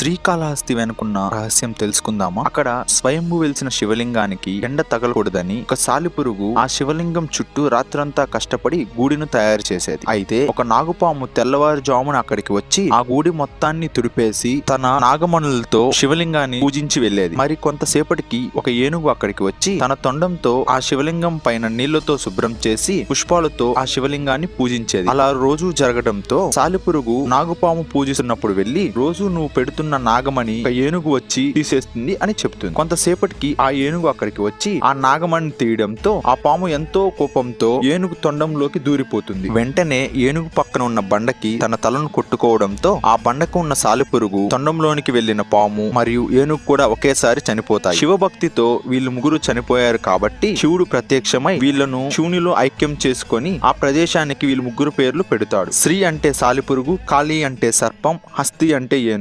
శ్రీకాళహస్తి వెనుకున్న రహస్యం తెలుసుకుందామా? అక్కడ స్వయంభు వెలిసిన శివలింగానికి ఎండ తగలకూడదని ఒక సాలిపురుగు ఆ శివలింగం చుట్టూ రాత్రంతా కష్టపడి గూడిను తయారు చేసేది. అయితే ఒక నాగుపాము తెల్లవారుజామున అక్కడికి వచ్చి ఆ గూడి మొత్తాన్ని తుడిపేసి తన నాగమణులతో శివలింగాన్ని పూజించి వెళ్ళేది మరి కొంతసేపటికి ఒక ఏనుగు అక్కడికి వచ్చి తన తొండంతో ఆ శివలింగం పైన నీళ్ళతో శుభ్రం చేసి పుష్పాలతో ఆ శివలింగాన్ని పూజించేది. అలా రోజు జరగడంతో సాలిపురుగు నాగుపాము పూజిస్తున్నప్పుడు వెళ్ళి రోజు నువ్వు పెడుతున్న నాగమణి ఒక ఏనుగు వచ్చి తీసేస్తుంది అని చెప్తుంది. కొంతసేపటికి ఆ ఏనుగు అక్కడికి వచ్చి ఆ నాగమణి తీయడంతో ఆ పాము ఎంతో కోపంతో ఏనుగు తొండంలోకి దూరిపోతుంది. వెంటనే ఏనుగు పక్కన ఉన్న బండకి తన తలను కొట్టుకోవడంతో ఆ బండకు ఉన్న సాలిపురుగు తొండంలోనికి వెళ్ళిన పాము మరియు ఏనుగు కూడా ఒకేసారి చనిపోతాయి. శివభక్తితో వీళ్ళు ముగ్గురు చనిపోయారు కాబట్టి శివుడు ప్రత్యక్షమై వీళ్ళను శివునిలో ఐక్యం చేసుకొని ఆ ప్రదేశానికి వీళ్ళు ముగ్గురు పేర్లు పెడతాడు. శ్రీ అంటే సాలిపురుగు కాళీ అంటే సర్పం హస్తి అంటే ఏనుగు.